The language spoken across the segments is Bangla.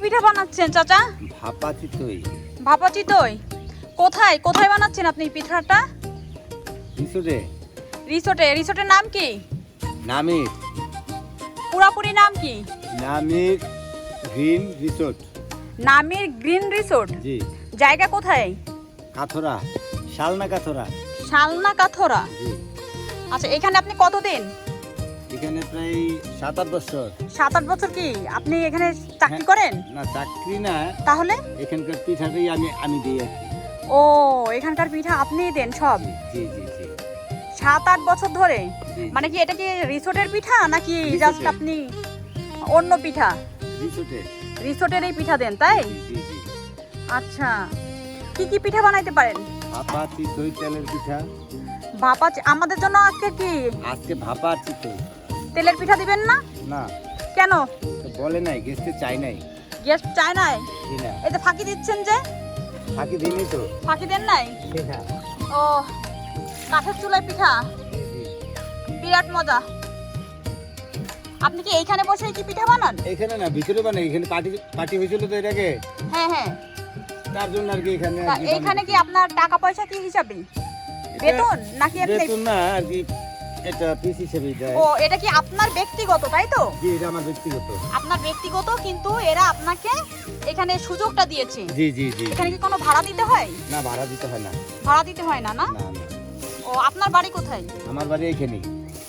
পিঠা বানাচ্ছেন চাচা? ভাপা চিতই ভাপা চিতই কোথায় কোথায় বানাচ্ছেন আপনি পিঠাটা? রিসোর্টে। রিসোর্টে রিসোর্টের নাম কি? নামির। পুরাপুরি নাম কি? Namir green resort. নামের গ্রিন রিসোর্ট? জি। জায়গা কোথায়? কাথরা শালনা কাথরা। শালনা কাথরা। আচ্ছা এখানে আপনি কতদিন? এখানে প্রায় সাত আট বছর। সাত আট বছর কি? আপনি এখানে চাকরি হ্যাঁ। করেন? না চাকরি না। তাহলে? এখানকার পিঠাটাই আমি আমি দিই আর কি। ও এখানকার পিঠা আপনিই দেন সব? জি জি জি। সাত আট বছর ধরে? মানে কি এটা কি রিসোর্টের পিঠা নাকি জাস্ট আপনি অন্য পিঠা? রিসোর্টে রিসোর্টের এই পিঠা দেন তাই? আচ্ছা। কি কি পিঠা বানাইতে পারেন? ভাপা চিতই তেলের পিঠা। ভাপা আমাদের জন্য আজকে কি? আজকে ভাপা চিতই। তেলের পিঠা দিবেন না? না। কেন? বলে নাই গেস্টে চাই নাই। গেস্ট চাই নাই? এতে ফাঁকি দিচ্ছেন যে? ফাঁকি দিনই তো। ফাঁকি দেন নাই? ও কাঠের চুলায় পিঠা? বিরাট মজা। আপনি কি এইখানে বসে কি পিঠা বানান? এখানে না ভিতরে বানাই এখানে পার্টি পার্টি হয়েছিল তো এর আগে। হ্যাঁ হ্যাঁ। তার জন্য আর কি এখানে এইখানে কি আপনার টাকা পয়সা কি হিসাবে? বেতন নাকি আপনি বেতন না আর কি এটা পিস হিসেবে দেয় ও এটা কি আপনার ব্যক্তিগত তাই তো? জি এটা আমার ব্যক্তিগত। আপনার ব্যক্তিগত কিন্তু এরা আপনাকে এখানে সুযোগটা দিয়েছে। জি জি জি। এখানে কি কোনো ভাড়া দিতে হয়? না ভাড়া দিতে হয় না। ভাড়া দিতে হয় না না? ও আপনার বাড়ি কোথায়? আমার বাড়ি এখানেই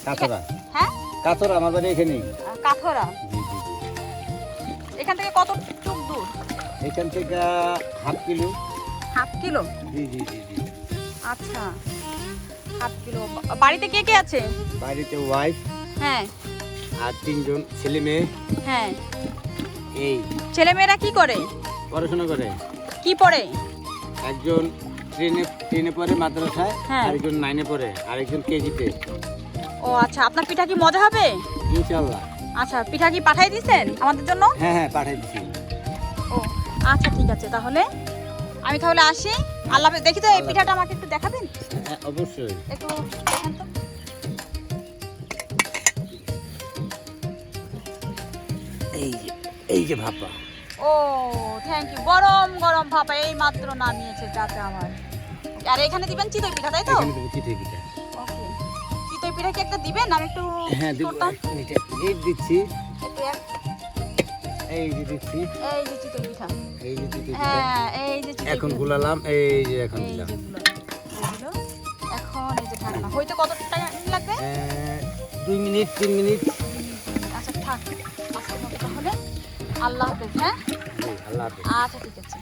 কাতরা। হ্যাঁ? কাতরা আমার বাড়ি এখানেই আহ, জি জি এখান থেকে কত দূর? এখান থেকে হাফ কিলো। Half kilo? জি জি জি জি। আচ্ছা। Half kilo. বাড়িতে কে কে আছে? বাড়িতে ওয়াইফ হ্যাঁ। আর তিনজন ছেলে মেয়ে। হ্যাঁ। এই। ছেলেমেয়েরা কি করে? পড়াশোনা করে। কি পড়ে? একজন ট্রেনে ট্রেনে পড়ে মাদ্রাসায় হ্যাঁ। আরেকজন নাইনে পড়ে আরেকজন কেজিতে ও আচ্ছা আপনার পিঠা কি মজা হবে? ইনশাল্লাহ আচ্ছা পিঠা কি পাঠাই দিছেন আমাদের জন্য? হ্যাঁ হ্যাঁ পাঠিয়ে দিচ্ছি ও আচ্ছা ঠিক আছে তাহলে আমি তাহলে আসি। আল্লাহ দেখি তো এই পিঠাটা আমাকে একটু দেখাবেন? হ্যাঁ অবশ্যই। একটু দেখান তো। এই যে এই যে ভাপা। ও থ্যাংক ইউ গরম গরম ভাপা এই মাত্র নামিয়েছে যাতে আমার। আর এখানে দিবেন চিতই পিঠা তাই তো? এখানে দেবো চিঠি পিঠা। ওকে। চিতই পিঠা কি একটা দিবেন? আমি একটু হ্যাঁ দেবো মিনিট দিচ্ছি। এই যে দিচ্ছি। এই যে চিতই পিঠা। এই যে চিঠি পিঠা। হ্যাঁ এই যে এখন। গুলালাম এই যে এখন দিলাম। এখন এই যে ঠান্ডা হইতে কত টাইম লাগবে দুই মিনিট তিন মিনিট। আচ্ছা থাক। আজকের মতো তাহলে। আল্লাহ হাফেজ হ্যাঁ? আল্লাহ হাফেজ। আচ্ছা ঠিক আছে।